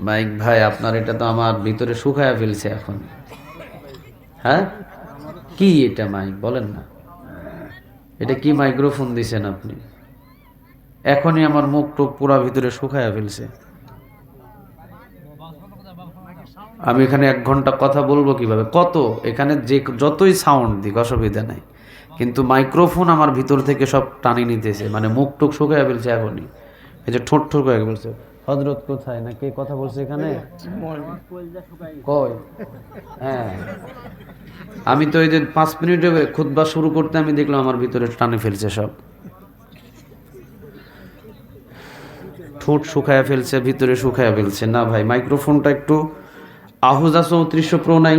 Mic ভাই, আপনার এটা তো আমার ভিতরে শুকায়া ফেলছে এখন। হ্যাঁ? কি এটা মাইক? বলেন না। এটা কি মাইক্রোফোন দিছেন আপনি? এখনই আমার মুখ টুক পুরা ভিতরে শুকায়া ফেলছে। আমি এখানে এক ঘণ্টা কথা বলব কীভাবে? কত? এখানে যে যতই সাউন্ড দিক, অসুবিধা নাই। কিন্তু মাইক্রোফোন আমার ভিতর থেকে সব টানি নিতেছে। মানে মুখ টুক শুকায় ফেলছে এখনই। এই যে ঠোঁট ঠোঁট হয়ে বলছে হজরত কোথায়? না কে কথা বলছে এখানে? কই? হ্যাঁ। আমি তো এই যে পাঁচ মিনিটে খুদবা শুরু করতে আমি দেখলাম আমার ভিতরে টানে ফেলছে সব। ঠোঁট শুকায় ফেলছে, ভিতরে শুকায় ফেলছে। না ভাই মাইক্রোফোনটা একটু আহুজা চৌত্রিশশো প্রো নাই।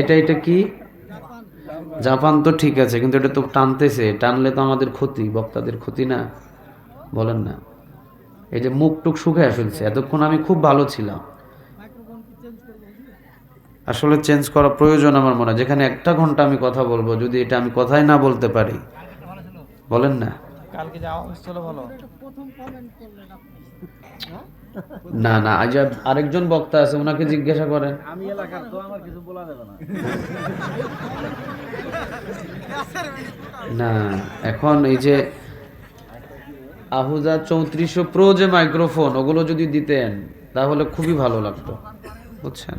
এটা এটা কি? জাপান তো ঠিক আছে কিন্তু এটা তো টানতেছে। টানলে তো আমাদের ক্ষতি বক্তাদের ক্ষতি না? বলেন না। এই যে মুখ টুক শুকায় ফেলছে এতক্ষণ আমি খুব ভালো ছিলাম। আসলে চেঞ্জ করা প্রয়োজন আমার মনে হয়। যেখানে একটা ঘণ্টা আমি কথা বলব যদি এটা আমি কথাই না বলতে পারি। বলেন না। কালকে যাওয়া ছিল বলো না না আজ আরেকজন বক্তা আছে ওনাকে জিজ্ঞাসা করেন। আমি এলাকার তো আমার কিছু বলা যাবে না। না এখন এই যে আহুজা চৌত্রিশশো প্রো যে মাইক্রোফোন ওগুলো যদি দিতেন তাহলে খুবই ভালো লাগতো। বুঝছেন?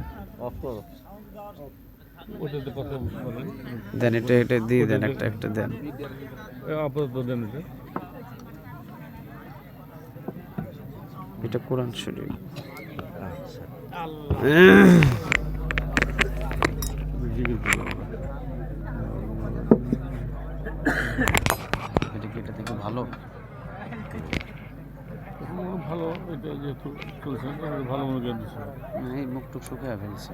দেন এটা এটা দিয়ে দেন একটা একটা দেন। আপাতত দেন এটা। এটা কোরআন শরীফ। এটা কি এটা থেকে ভালো? ভালো। এটা যেহেতু চলছে ভালো মনে জ্ঞান দিচ্ছে। এই মুখ টুক শুকিয়ে ফেলছে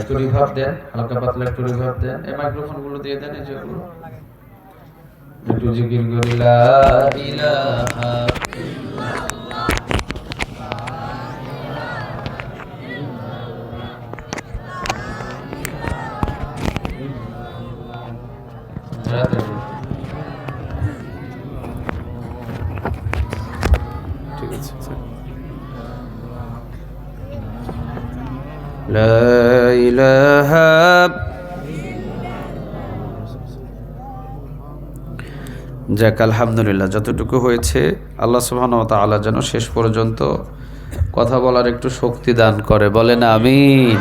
একটা রিভাব দেন হালকা পাতলা একটু রিভাব দেন এই মাইক্রোফোন দিয়ে দেন এই যেগুলো রাতে বলুন। ঠিক আছে স্যার لا إله যাক আলহামদুলিল্লাহ যতটুকু হয়েছে আল্লাহ সুবহান ওয়া তাআলা যেন শেষ পর্যন্ত কথা বলার একটু শক্তি দান করে বলেন আমিন